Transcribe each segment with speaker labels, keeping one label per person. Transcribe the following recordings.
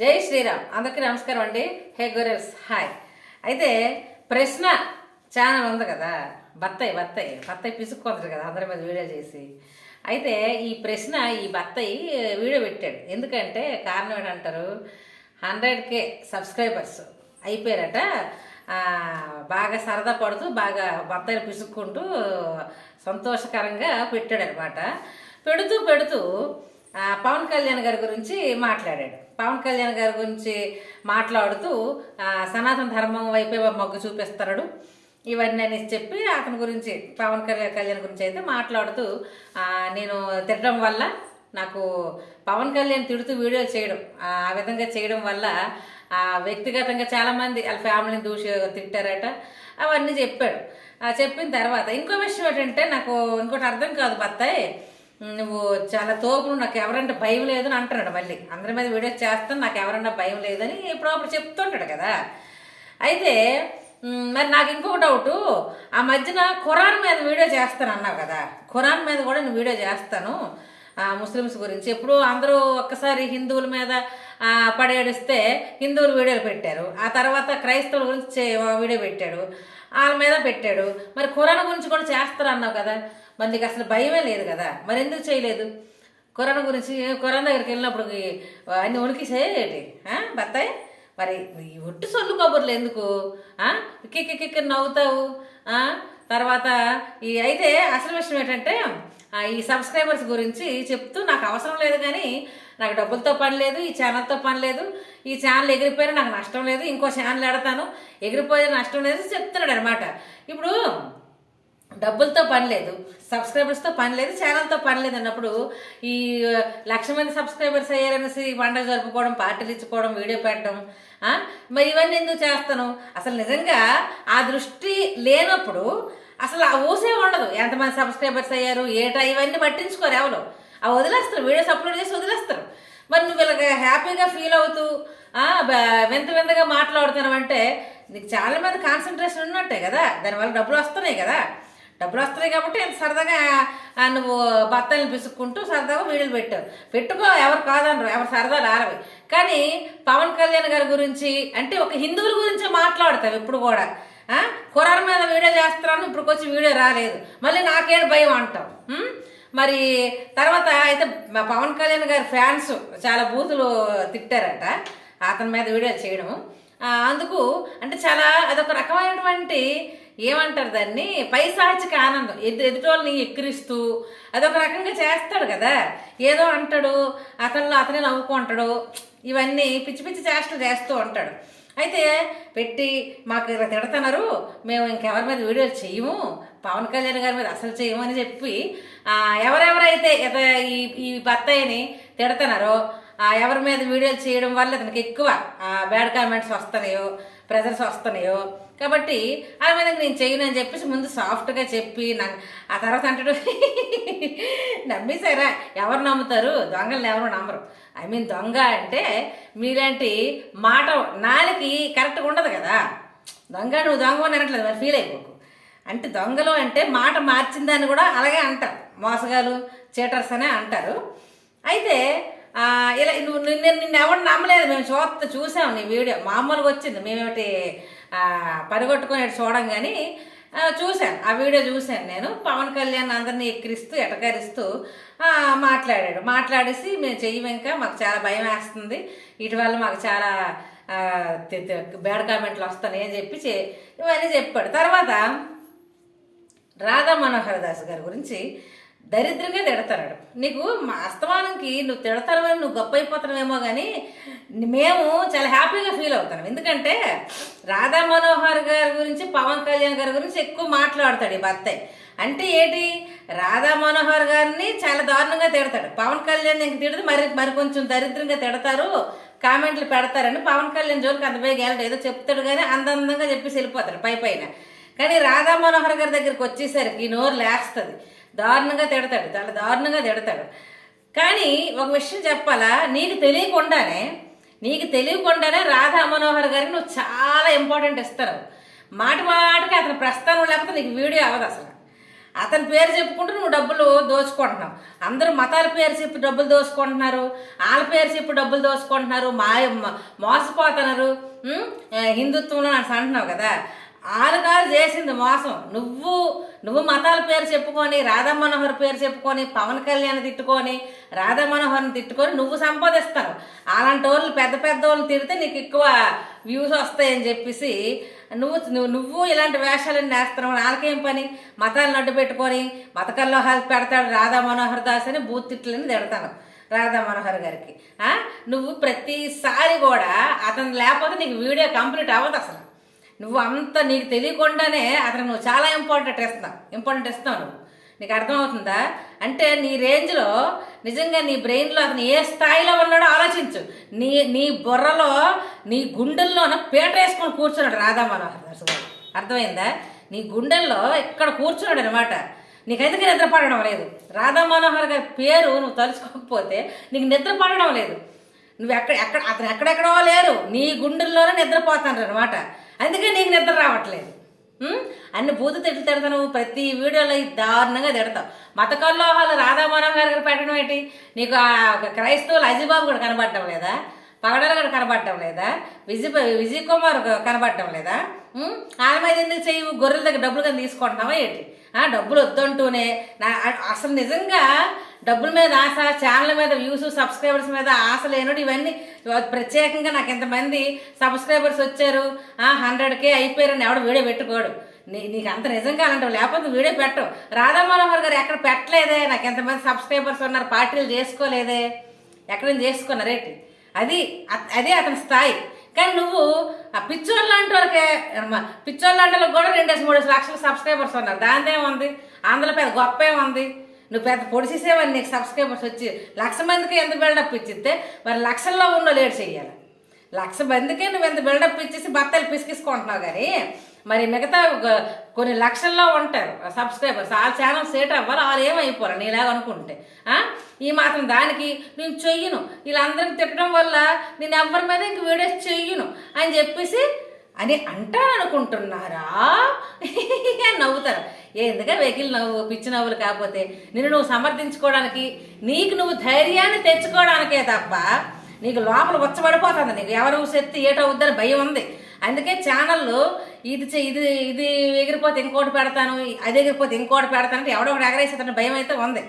Speaker 1: జై శ్రీరామ్. అందరికీ నమస్కారం అండి. హే గొరెల్స్ హాయ్. అయితే ప్రశ్న ఛానల్ ఉంది కదా బత్తాయి బత్తాయి బత్తాయి పిసుక్కుంటారు కదా అందరి మీద వీడియో చేసి. అయితే ఈ ప్రశ్న ఈ బత్తాయి వీడియో పెట్టాడు. ఎందుకంటే కారణం ఏంటంటారు? హండ్రెడ్ కే సబ్స్క్రైబర్స్ అయిపోయారట. బాగా సరదా పడుతూ బాగా బత్తాయిలు పిసుక్కుంటూ సంతోషకరంగా పెట్టాడు అనమాట పెడుతూ పెడుతూ పవన్ కళ్యాణ్ గారి గురించి మాట్లాడాడు. పవన్ కళ్యాణ్ గారి గురించి మాట్లాడుతూ సనాతన ధర్మం వైపే మొగ్గు చూపిస్తాడు ఇవన్నీ అనేసి చెప్పి అతని గురించి పవన్ కళ్యాణ్ కళ్యాణ్ గురించి అయితే మాట్లాడుతూ నేను తిట్టడం వల్ల నాకు పవన్ కళ్యాణ్ తిడుతూ వీడియోలు చేయడం ఆ విధంగా చేయడం వల్ల వ్యక్తిగతంగా చాలామంది వాళ్ళ ఫ్యామిలీని దూషి తిట్టారట. అవన్నీ చెప్పాడు. ఆ, చెప్పిన తర్వాత ఇంకో విషయం ఏంటంటే నాకు ఇంకోటి అర్థం కాదు బత్తాయి. నువ్వు చాలా తోపుడు నాకు ఎవరంటే భయం లేదని అంటున్నాడు మళ్ళీ. అందరి మీద వీడియో చేస్తాను నాకు ఎవరన్నా భయం లేదని ఎప్పుడప్పుడు చెప్తుంటాడు కదా. అయితే మరి నాకు ఇంకొక డౌటు. ఆ మధ్యన ఖురాన్ మీద వీడియో చేస్తాను అన్నావు కదా. ఖురాన్ మీద కూడా నేను వీడియో చేస్తాను. ముస్లిమ్స్ గురించి. ఎప్పుడు అందరూ ఒక్కసారి హిందువుల మీద పడేడిస్తే హిందువులు వీడియోలు పెట్టారు. ఆ తర్వాత క్రైస్తవుల గురించి వీడియో పెట్టాడు. వాళ్ళ మీద పెట్టాడు. మరి ఖురాన్ గురించి కూడా చేస్తారు అన్నావు కదా. మరి నీకు అసలు భయమే లేదు కదా. మరి ఎందుకు చేయలేదు? కరోనా గురించి కరోనా దగ్గరికి వెళ్ళినప్పుడు అన్ని ఉనికిసేటి బత్తాయి? మరి ఒట్టు సొల్లు కబుర్లు ఎందుకు? కిక్కి కిక్కి నవ్వుతావు? తర్వాత ఈ అయితే అసలు విషయం ఏంటంటే ఈ సబ్స్క్రైబర్స్ గురించి చెప్తూ నాకు అవసరం లేదు కానీ నాకు డబ్బులతో పని లేదు ఈ ఛానల్తో పని లేదు ఈ ఛానల్ ఎగిరిపోయినా నాకు నష్టం లేదు ఇంకో ఛానల్ ఎడతాను ఎగిరిపోయే నష్టం లేదు చెప్తున్నాడు అనమాట ఇప్పుడు డబ్బులతో పని లేదు సబ్స్క్రైబర్స్తో పని లేదు ఛానల్తో పని లేదు అన్నప్పుడు ఈ లక్ష మంది సబ్స్క్రైబర్స్ అయ్యారనేసి పండగ జరుపుకోవడం పార్టీలు ఇచ్చుకోవడం వీడియో పెట్టడం మరి ఇవన్నీ ఎందుకు చేస్తాను? అసలు నిజంగా ఆ దృష్టి లేనప్పుడు అసలు ఆ ఊసే ఉండదు. ఎంతమంది సబ్స్క్రైబర్స్ అయ్యారు ఏటా ఇవన్నీ పట్టించుకోరు ఎవరు. ఆ వదిలేస్తారు వీడియోస్ అప్లోడ్ చేసి వదిలేస్తారు. మరి నువ్వు ఇలాగా హ్యాపీగా ఫీల్ అవుతూ వింత వింతగా మాట్లాడుతున్నావు అంటే నీకు చాలా మంది కాన్సన్ట్రేషన్ ఉన్నట్టే కదా. దానివల్ల డబ్బులు వస్తున్నాయి కదా. డబ్బులు వస్తున్నాయి కాబట్టి ఎంత సరదాగా నువ్వు బత్తాయిని పిసుక్కుంటూ సరదాగా వీడియోలు పెట్టావు. పెట్టుకో ఎవరు కాదనరు ఎవరు సరదా రారవి కానీ పవన్ కళ్యాణ్ గారి గురించి అంటే ఒక హిందువుల గురించి మాట్లాడతావు ఇప్పుడు కూడా. ఆ? మీద వీడియో చేస్తున్నాను ఇప్పుడు వచ్చి వీడియో రాలేదు. మళ్ళీ నాకేడు భయం అంటావు? మరి తర్వాత అయితే పవన్ కళ్యాణ్ గారి ఫ్యాన్స్ చాలా బూతులు తిట్టారట అతని మీద వీడియో చేయడం అందుకు అంటే చాలా అదొక రకమైనటువంటి ఏమంటారు దాన్ని? పైశాచిక ఆనందం. ఎదు ఎదుటోళ్ళని ఎక్కిరిస్తూ అదొక రకంగా చేస్తాడు కదా. ఏదో అంటాడు అతనిలో అతనే నవ్వుకుంటాడు ఇవన్నీ పిచ్చి పిచ్చి చేష్టలు చేస్తూ ఉంటాడు. అయితే పెట్టి మాకు ఇలా తిడతన్నారు మేము ఇంకెవరి మీద వీడియోలు చేయము పవన్ కళ్యాణ్ గారి మీద అసలు చేయము అని చెప్పి ఎవరెవరైతే ఈ ఈ బత్తాయిని తిడతన్నారో ఎవరి మీద వీడియోలు చేయడం వల్ల అతనికి ఎక్కువ బ్యాడ్ కామెంట్స్ వస్తున్నాయో ప్రెజర్స్ వస్తున్నాయో కాబట్టి ఆ మీద నేను చేయను అని చెప్పేసి ముందు సాఫ్ట్గా చెప్పి నాకు ఆ తర్వాత అంటాడు నమ్మేశారా? ఎవరు నమ్ముతారు? దొంగలను ఎవరు నమ్మరు? ఐ మీన్ దొంగ అంటే మీలాంటి మాట నాలుకి కరెక్ట్గా ఉండదు కదా. దొంగ నువ్వు దొంగ అని అనట్లేదు మరి ఫీల్ అయిపోకు. అంటే దొంగలు అంటే మాట మార్చిందని కూడా అలాగే అంటారు. మోసగాలు చీటర్స్ అనే అంటారు. అయితే ఇలా నువ్వు నిన్న నిన్న ఎవరు నమ్మలేదు. మేము చూస్తే చూసాం నీ వీడియో. మామూలుగా వచ్చింది. మేమేమిటి ఆ, చూడంగాని చూడం కానీ ఆ, చూశాను. ఆ వీడియో చూశాను నేను. పవన్ కళ్యాణ్ అందరినీ ఎక్కిరిస్తూ ఎటకరిస్తూ మాట్లాడాడు. మాట్లాడేసి మేము చెయ్యం ఇంకా మాకు చాలా భయం వేస్తుంది. వీటి మాకు చాలా బ్యాడ్ కామెంట్లు వస్తాయి అని చెప్పి ఇవన్నీ చెప్పాడు. తర్వాత రాధా మనోహర్ దాస్ గారి గురించి దరిద్రంగా తిడతాడు నీకు మా అస్తమానంకి నువ్వు తిడతావని నువ్వు గొప్ప అయిపోతున్నావేమో కానీ మేము చాలా హ్యాపీగా ఫీల్ అవుతాం. ఎందుకంటే రాధా మనోహర్ గారి గురించి పవన్ కళ్యాణ్ గారి గురించి ఎక్కువ మాట్లాడతాడు ఈ భర్తయ్య అంటే ఏంటి? రాధా మనోహర్ గారిని చాలా దారుణంగా తిడతాడు. పవన్ కళ్యాణ్ ఇంక తిడితే మరి మరి కొంచెం దరిద్రంగా తిడతారు కామెంట్లు పెడతారని పవన్ కళ్యాణ్ జోలికి అంత బేగా వెళ్ళడు ఏదో చెప్తాడు కానీ అందందంగా చెప్పేసి వెళ్ళిపోతాడు పై పైన. కానీ రాధా మనోహర్ గారి దగ్గరికి వచ్చేసరికి నోరు లేస్తుంది. దారుణంగా తిడతాడు చాలా దారుణంగా తిడతాడు. కానీ ఒక విషయం చెప్పాలా? నీకు తెలియకుండానే నీకు తెలియకుండానే రాధా మనోహర్ గారికి నువ్వు చాలా ఇంపార్టెంట్ ఇస్తారు. మాట మాటకి అతని ప్రస్థానం లేకపోతే నీకు వీడియో అవ్వదు అసలు. అతని పేరు చెప్పుకుంటూ నువ్వు డబ్బులు దోచుకుంటున్నావు. అందరూ మతాల పేరు చెప్పి డబ్బులు దోచుకుంటున్నారు. వాళ్ళ పేరు చెప్పి డబ్బులు దోచుకుంటున్నారు. మా మోసపోతున్నారు. హిందుత్వంలో నాకు అంటున్నావు కదా. వాళ్ళు కాదు చేసింది మోసం. నువ్వు నువ్వు మతాల పేరు చెప్పుకొని రాధా మనోహర్ పేరు చెప్పుకొని పవన్ కళ్యాణ్ తిట్టుకొని రాధా మనోహర్ని తిట్టుకొని నువ్వు సంపాదిస్తావు. అలాంటి వాళ్ళు పెద్ద పెద్ద వాళ్ళు తిడితే నీకు ఎక్కువ వ్యూస్ వస్తాయని చెప్పేసి నువ్వు నువ్వు నువ్వు ఇలాంటి వేషాలన్నీ వేస్తున్నావు. వాళ్ళకేం పని? మతాలను అడ్డు పెట్టుకొని మత కల్లోహాలు పెడతాడు రాధా మనోహర్ దాస్ అని బూత్ తిట్లని తిడతాను రాధా మనోహర్ గారికి నువ్వు ప్రతిసారి కూడా అతను లేకపోతే నీకు వీడియో కంప్లీట్ అవ్వదు అసలు. నువ్వు అంత నీకు తెలియకుండానే అతను నువ్వు చాలా ఇంపార్టెంట్ ఇస్తావు ఇంపార్టెంట్ ఇస్తావు నువ్వు. నీకు అర్థమవుతుందా? అంటే నీ రేంజ్లో నిజంగా నీ బ్రెయిన్లో అతను ఏ స్థాయిలో ఉన్నాడో ఆలోచించు. నీ నీ బుర్రలో నీ గుండెల్లోన పీట వేసుకొని కూర్చున్నాడు రాధా మనోహర్ దాస్ అర్థమైందా? నీ గుండెల్లో ఇక్కడ కూర్చున్నాడు అనమాట నీకు ఎందుకు నిద్ర పడడం లేదు? రాధా మనోహర్ గారి పేరు నువ్వు తలుచుకోకపోతే నీకు నిద్ర పడడం లేదు. నువ్వు ఎక్కడ ఎక్కడ అతను ఎక్కడెక్కడో లేరు. నీ గుండెల్లోనే నిద్రపోతాను అనమాట అందుకే నీకు నిద్ర రావట్లేదు. అన్ని భూత తిట్లు తిడతావు ప్రతి వీడియోలో దారుణంగా తిడతావు. మత కల్లోహాలు రాధా మనోహర్ గారు పెట్టడం ఏంటి? నీకు ఆ క్రైస్తవులు అజిబాబు కూడా కనబడటం లేదా? పగడలు కూడా కనబడటం లేదా? విజయ్ విజయ్ కుమార్ కనబడటం లేదా? ఉం? వాళ్ళ మీద ఎందుకు చేయవు గొర్రెల దగ్గర డబ్బులు కానీ తీసుకుంటున్నావా ఏంటి? ఆ, డబ్బులు వద్దంటూనే. నా అసలు నిజంగా డబ్బుల మీద ఆశ ఛానల్ మీద వ్యూస్ సబ్స్క్రైబర్స్ మీద ఆశ లేనుడు ఇవన్నీ ప్రత్యేకంగా నాకు ఎంతమంది సబ్స్క్రైబర్స్ వచ్చారు? హండ్రెడ్కే అయిపోయారని ఎవడు వీడియో పెట్టుకోడు. నీ నీకు అంత నిజంగా అలాంటివి లేకపోతే వీడే వీడియో పెట్టవు రాధా మనోహర్ గారు ఎక్కడ పెట్టలేదే? నాకు ఎంతమంది సబ్స్క్రైబర్స్ ఉన్నారు? పార్టీలు చేసుకోలేదే? ఎక్కడ చేసుకున్నారేంటి అది అదే అతని స్థాయి. కానీ నువ్వు ఆ పిచ్చోళ్ళు లాంటి వాళ్ళకే అమ్మ, పిచ్చోళ్ళు లాంటి వాళ్ళకి కూడా రెండేసి మూడేసి లక్షల సబ్స్క్రైబర్స్ ఉన్నారు దానిదేముంది ఏముంది? అందులో పెద్ద గొప్ప ఏముంది? నువ్వు పెద్ద పొడిసేసేవని నీకు సబ్స్క్రైబర్స్ వచ్చి లక్ష మందికి ఎంత బిల్డప్ ఇచ్చిస్తే మరి లక్షల్లో ఉన్న లేట్ చేయాలి లక్ష మందికే నువ్వు ఎంత బిల్డప్ ఇచ్చేసి బత్తాలు పిసికిసుకుంటున్నావు కానీ మరి మిగతా ఒక- కొన్ని లక్షల్లో ఉంటారు సబ్స్క్రైబర్స్. ఆ ఛానల్ సేట్ అవ్వాలి వాళ్ళు ఏమైపోరు? నీలాగా అనుకుంటే. ఈ మాత్రం దానికి నేను చెయ్యను. వీళ్ళందరికీ తిట్టడం వల్ల నేను ఎవరి మీద ఇంక వీడియోస్ చెయ్యను అని చెప్పేసి అని అంటారనుకుంటున్నారా? అని నవ్వుతారు ఎందుక వెకిల్ నవ్వు పిచ్చి నవ్వులు కాకపోతే? నిన్ను నువ్వు సమర్థించుకోవడానికి నీకు నువ్వు ధైర్యాన్ని తెచ్చుకోవడానికే తప్ప నీకు లోపల వచ్చబడిపోతుంది నీకు ఎవరు శక్తి ఏటవుద్దని భయం ఉంది. అందుకే ఛానల్లో ఇది చే- ఇది ఇది ఎగిరిపోతే ఇంకోటి పెడతాను అది ఎగిరిపోతే ఇంకోటి పెడతాను అంటే ఎవడో ఒకటి ఎగరేసేతని భయం అయితే ఉంది.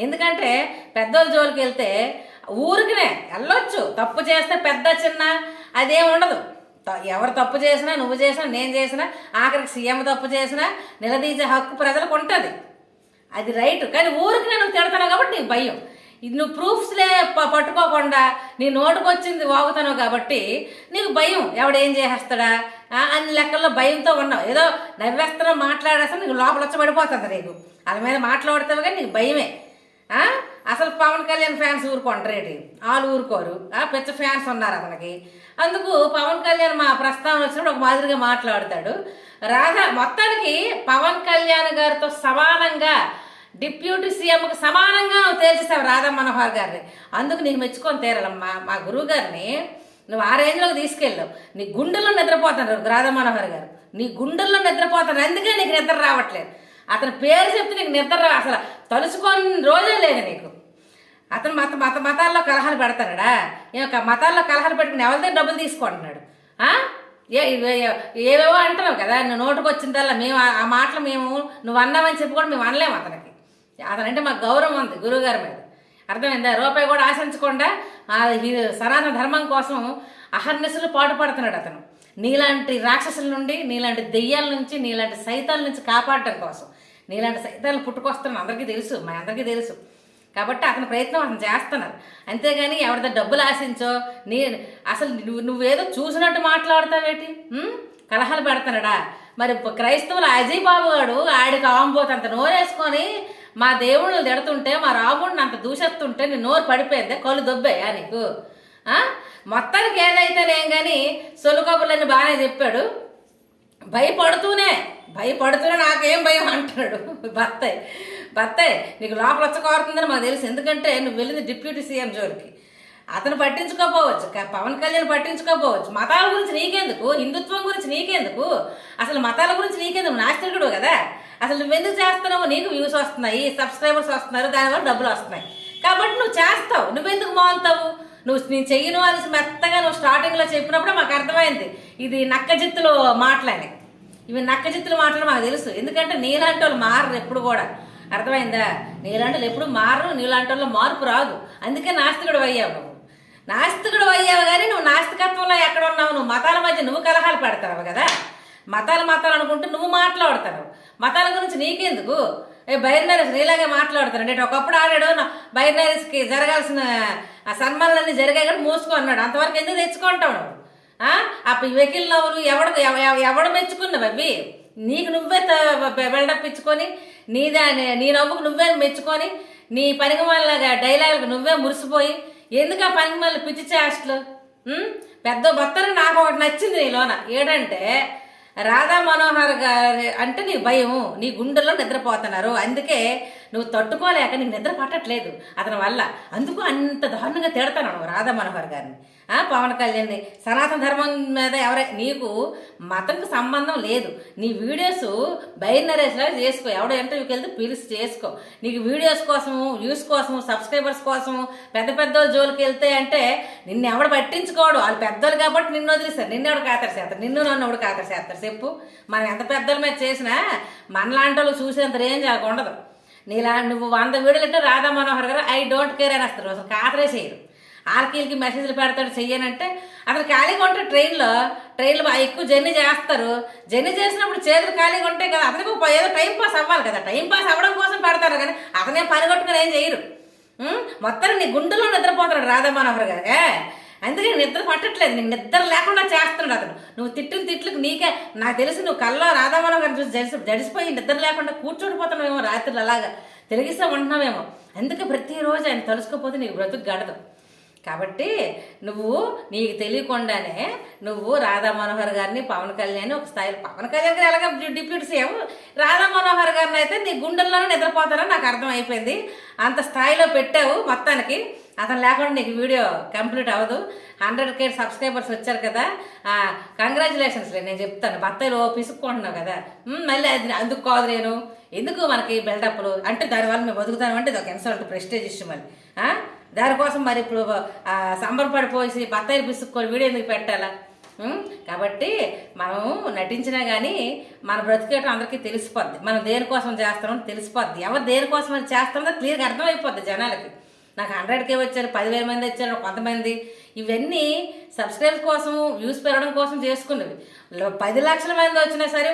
Speaker 1: ఎందుకంటే పెద్దోళ్ళ జోలికి వెళ్తే ఊరికినే వెళ్ళొచ్చు. తప్పు చేస్తే పెద్ద చిన్న అదేం ఉండదు. త- ఎవరు తప్పు చేసినా నువ్వు చేసినా నేను చేసినా ఆఖరికి సీఎం తప్పు చేసినా నిలదీసే హక్కు ప్రజలకు ఉంటుంది. అది రైట్. కానీ ఊరికి నేను తిడతాను కాబట్టి నీకు భయం. ఇది నువ్వు ప్రూఫ్స్లే పట్టుకోకుండా నీ నోటుకొచ్చింది వాగుతాను కాబట్టి నీకు భయం. ఎవడేం చేసేస్తాడా? అన్ని లెక్కల్లో భయంతో ఉన్నావు. ఏదో నవ్వేస్తున్నావు మాట్లాడేస్తా నీకు లోపల వచ్చబడిపోతుంది నీకు. వాళ్ళ మీద మాట్లాడతావు కానీ నీకు భయమే. అసలు పవన్ కళ్యాణ్ ఫ్యాన్స్ ఊరుకుంటారేటి వాళ్ళు ఊరుకోరు. ఆ పిచ్చ ఫ్యాన్స్ ఉన్నారు అతనికి. అందుకు పవన్ కళ్యాణ్ మా ప్రస్తావన వచ్చినప్పుడు ఒక మాదిరిగా మాట్లాడతాడు. రాధా మొత్తానికి పవన్ కళ్యాణ్ గారితో సమానంగా డిప్యూటీ సీఎంకు సమానంగా నువ్వు తేల్చేసావు రాధా మనోహర్ గారిని. అందుకు నీకు మెచ్చుకొని తీరాలమ్మా. మా గురువు గారిని నువ్వు ఆ రేంజ్లోకి తీసుకెళ్ళావు నీ గుండెల్లో నిద్రపోతాడు రాధా మనోహర్ గారు. నీ గుండెల్లో నిద్రపోతాడు. అందుకే నీకు నిద్ర రావట్లేదు. అతని పేరు చెప్తే నీకు నిద్ర రా అసలు తలుచుకొని రోజే లేదు నీకు. అతను మత మత మతాల్లో కలహాలు పెడతాడా ఏ మతాల్లో కలహాలు పెట్టుకుని ఎవరిదే డబ్బులు తీసుకుంటున్నాడు? ఏ ఏవేవో అంటున్నావు కదా నువ్వు నోటుకు వచ్చిందల్లా మేము ఆ- ఆ మాటలు మేము నువ్వు అన్నామని చెప్పి కూడా మేము అనలేము అతనికి. అతనంటే మాకు గౌరవం ఉంది గురువుగారి మీద. అర్థమైందా? రూపాయి కూడా ఆశించకుండా ఈ సనాతన ధర్మం కోసం అహర్నిశలు పాటుపడుతున్నాడు అతను. నీలాంటి రాక్షసుల నుండి నీలాంటి దెయ్యాల నుంచి నీలాంటి సైతాల నుంచి కాపాడటం కోసం. నీలాంటి సైతాలు పుట్టుకొస్తున్నాను అందరికీ తెలుసు మా అందరికీ తెలుసు. కాబట్టి అతని ప్రయత్నం అతను చేస్తున్నారు. అంతేగాని ఎవరిదో డబ్బులు ఆశించో నీ అసలు నువ్వు నువ్వేదో చూసినట్టు మాట్లాడతావేటి? కలహాలు పెడుతున్నాడా? మరి క్రైస్తవులు అజయ్ బాబు గాడు ఆడికి ఆంబోతు అంత నోరేసుకొని మా దేవుళ్ళు తిడుతుంటే మా రాముడిని అంత దూషిస్తుంటే నీ నోరు పడిపోయిందే కళ్ళు దొబ్బాయా నీకు. మొత్తానికి ఏదైతేనేం కానీ సొలుకబులని బాగానే చెప్పాడు. భయపడుతూనే భయపడుతూనే నాకేం భయం అంటాడు. బత్తాయి బత్తాయి నీకు లోపల వచ్చకోరుతుందని మాకు తెలుసు. ఎందుకంటే నువ్వు వెళ్ళింది డిప్యూటీ సీఎం జోలికి. అతను పట్టించుకోపోవచ్చు పవన్ కళ్యాణ్ పట్టించుకోపోవచ్చు. మతాల గురించి నీకెందుకు? హిందుత్వం గురించి నీకెందుకు? అసలు మతాల గురించి నీకెందుకు? నాస్తికుడు కదా. అసలు నువ్వెందుకు చేస్తున్నావు నీకు వ్యూస్ వస్తున్నాయి సబ్స్క్రైబర్స్ వస్తున్నారు దానివల్ల డబ్బులు వస్తున్నాయి. కాబట్టి నువ్వు చేస్తావు. నువ్వెందుకు మానుతావు నువ్వు నేను చెయ్యను అని మెత్తగా నువ్వు స్టార్టింగ్లో చెప్పినప్పుడు మాకు అర్థమైంది. ఇది నక్కజిత్తులు మాటలని ఇవి నక్కజిత్తులు మాటలు మాకు తెలుసు. ఎందుకంటే నీలాంటి వాళ్ళు మారరు ఎప్పుడు కూడా. అర్థమైందా? నీలాంటి వాళ్ళు ఎప్పుడు మారరు నీలాంటి వాళ్ళు మార్పు రాదు. అందుకే నాస్తికుడు అయ్యావు నువ్వు. నాస్తికుడు అయ్యావు కానీ నువ్వు నాస్తికత్వంలో ఎక్కడ ఉన్నావు? నువ్వు మతాల మధ్య నువ్వు కలహాలు పెడతావు కదా. మతాలు మతాలు అనుకుంటూ నువ్వు మాట్లాడతావు. మతాల గురించి నీకెందుకు? ఏ బైర్నరీస్ నీలాగే మాట్లాడుతాను అంటే ఒకప్పుడు ఆడాడు బైర్నరీస్కి జరగాల్సిన ఆ సన్మానాలన్నీ జరిగాయి కానీ మూసుకో అన్నాడు. అంతవరకు ఎందుకు తెచ్చుకుంటావు నువ్వు? ఆ? వెకిల్ నవ్వులు ఎవడు ఎవ- ఎవ- ఎవడు మెచ్చుకున్నావు అవి? నీకు నువ్వే బిల్డప్ ఇచ్చుకొని నీ దాని నీ నవ్వుకు నువ్వే మెచ్చుకొని నీ పనికి మళ్ళగా డైలాగులకు నువ్వే మురిసిపోయి ఎందుకు ఆ పనికి మళ్ళీ పిచ్చి చేష్టలు? పెద్ద భర్తలు నాకు ఒకటి నచ్చింది నీలోన ఏడంటే రాధా మనోహర్ గారి అంటే నీ భయం నీ గుండెల్లో నిద్రపోతున్నారు. అందుకే నువ్వు తట్టుకోలేక నీకు నిద్ర పట్టట్లేదు. అతని వల్ల అందుకు అంత దారుణంగా తిడతాను రాధా మనోహర్ గారిని. పవన్ కళ్యాణ్ని. సనాతన ధర్మం మీద ఎవరై నీకు మతంకు సంబంధం లేదు. నీ వీడియోస్ బైనరేస్లా చేసుకో. ఎవడో ఇంటర్వ్యూకి వెళ్తే పిలిచి చేసుకో. నీకు వీడియోస్ కోసము వ్యూస్ కోసము సబ్స్క్రైబర్స్ కోసము పెద్ద పెద్ద జోలికి వెళ్తే అంటే నిన్ను ఎవడ పట్టించుకోడు. వాళ్ళు పెద్దోళ్ళు కాబట్టి నిన్ను వదిలేస్తారు నిన్ను ఎవడు కాతరు చేస్తారు? నిన్ను నన్ను ఎవడు కాతరు చేస్తారు? చెప్పు. మనం ఎంత పెద్దల మీద చేసినా మనలాంటి వాళ్ళు చూసేంత రేంజ్ ఉండదు. నీలా నువ్వు వంద వీడియోలు అంటే రాధా మనోహర్ గారు ఐ డోంట్ కేర్ అని వస్తారు అసలు కాతరే చేయరు. ఆర్కీలకి మెసేజ్లు పెడతాడు చెయ్యనంటే అతను ఖాళీగా ఉంటే ట్రైన్లో ట్రైన్లో ఎక్కువ జర్నీ చేస్తారు. జర్నీ చేసినప్పుడు చేతులు ఖాళీగా ఉంటాయి కదా అతనికి ఏదో టైం పాస్ అవ్వాలి కదా. టైం పాస్ అవ్వడం కోసం పెడతారు కానీ అతనే పని కొట్టుకుని ఏం చేయరు మొత్తం నీ గుండెలో నిద్రపోతున్నాడు రాధా మనోహర్ గారు అందుకే నిద్ర పట్టట్లేదు నీకు నిద్ర లేకుండా చేస్తున్నాడు అతను. నువ్వు తిట్టిన తిట్లకు నీకే నాకు తెలిసి నువ్వు కల్లో రాధా మనోహర్ గారిని చూసి జడిసి జడిసిపోయి నిద్ర లేకుండా కూర్చోడిపోతున్నావేమో రాత్రులు అలాగా. తిరిగిస్తే ఉంటున్నావేమో. అందుకే ప్రతిరోజు ఆయన తలుసుకోపోతే నీకు బ్రతుకు గడదు. కాబట్టి నువ్వు నీకు తెలియకుండానే నువ్వు రాధా మనోహర్ గారిని పవన్ కళ్యాణ్ ఒక స్థాయిలో పవన్ కళ్యాణ్ గారు ఎలాగ డిప్యూటీ సీఎం? రాధా మనోహర్ గారిని అయితే నీ గుండెల్లోనే నిద్రపోతారని నాకు అర్థం అయిపోయింది అంత స్థాయిలో పెట్టావు మొత్తానికి. అతను లేకుండా నీకు వీడియో కంప్లీట్ అవ్వదు. హండ్రెడ్ కే సబ్స్క్రైబర్స్ వచ్చారు కదా. కంగ్రాచులేషన్స్ నేను చెప్తాను. బత్తాయిలో పిసుక్కుంటున్నావు కదా. మళ్ళీ అది అందుకు కాదు నేను. ఎందుకు మనకి బిల్డప్లు అంటే దానివల్ల మేము బతుకుతాను అంటే ఇది ఒక ఇన్సల్ట్ ప్రెస్టేజ్ ఇష్యూ మళ్ళీ దానికోసం మరి ఇప్పుడు ఆ, సంబరపడిపోసి బత్తాయిలు పిసుక్కొని వీడియో ఎందుకు పెట్టాలా? కాబట్టి మనము నటించినా కానీ మన బ్రతికేయటం అందరికీ తెలిసిపోద్ది. మనం దేనికోసం చేస్తామని తెలిసిపోద్ది. ఎవరు దేనికోసం అని చేస్తామో క్లియర్గా అర్థమైపోద్ది జనాలకి. నాకు హండ్రెడ్ కే వచ్చారు పదివేల మంది వచ్చారు కొంతమంది. ఇవన్నీ సబ్స్క్రైబ్ కోసం వ్యూస్ పెరగడం కోసం చేసుకున్నవి. పది లక్షల మంది వచ్చినా సరే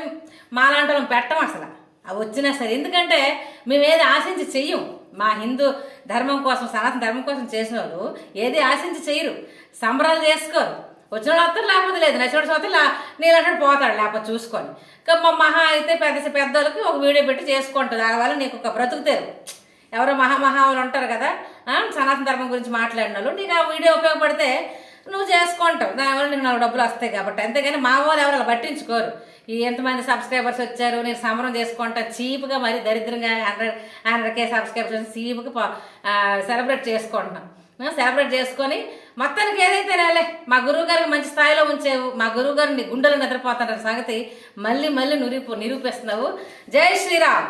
Speaker 1: మాలాంటి వాళ్ళం పెట్టం అసలు. అవి వచ్చినా సరే. ఎందుకంటే మేము ఏది ఆశించి చెయ్యం. మా హిందూ ధర్మం కోసం సనాతన ధర్మం కోసం చేసిన వాళ్ళు ఏది ఆశించి చేయరు. సంబరాలు చేసుకోరు. వచ్చిన వాళ్ళు వస్తారు లేకపోతే లేదు. నచ్చిన చోట నీళ్ళంటే పోతాడు లేకపోతే చూసుకొని. మా మహా అయితే పెద్ద పెద్దోళ్ళకి ఒక వీడియో పెట్టి చేసుకుంటుంది దానివల్ల నీకు ఒక బ్రతుకుతారు. ఎవరో మహామహావులు ఉంటారు కదా సనాతన ధర్మం గురించి మాట్లాడిన వాళ్ళు నీకు ఆ వీడియో ఉపయోగపడితే నువ్వు చేసుకుంటావు. దానివల్ల నీకు నాలుగు డబ్బులు వస్తాయి కాబట్టి. అంతేగాని మా వాళ్ళు ఎవరు అలా పట్టించుకోరు. ఎంతమంది సబ్స్క్రైబర్స్ వచ్చారు? నేను సమరం చేసుకుంటా. చీప్గా మరి దరిద్రంగా హండ్రెడ్ హండ్రెడ్ కే సబ్స్క్రైబర్స్ చీప్గా సెలబ్రేట్ చేసుకుంటున్నాం. సెలబ్రేట్ చేసుకొని మొత్తానికి ఏదైతే రాలే మా గురువు గారికి మంచి స్థాయిలో ఉంచేవు. మా గురువు గారిని గుండెలు నిద్రపోతారన్న సంగతి మళ్ళీ మళ్ళీ నిరూపు నిరూపిస్తున్నావు. జై శ్రీరామ్.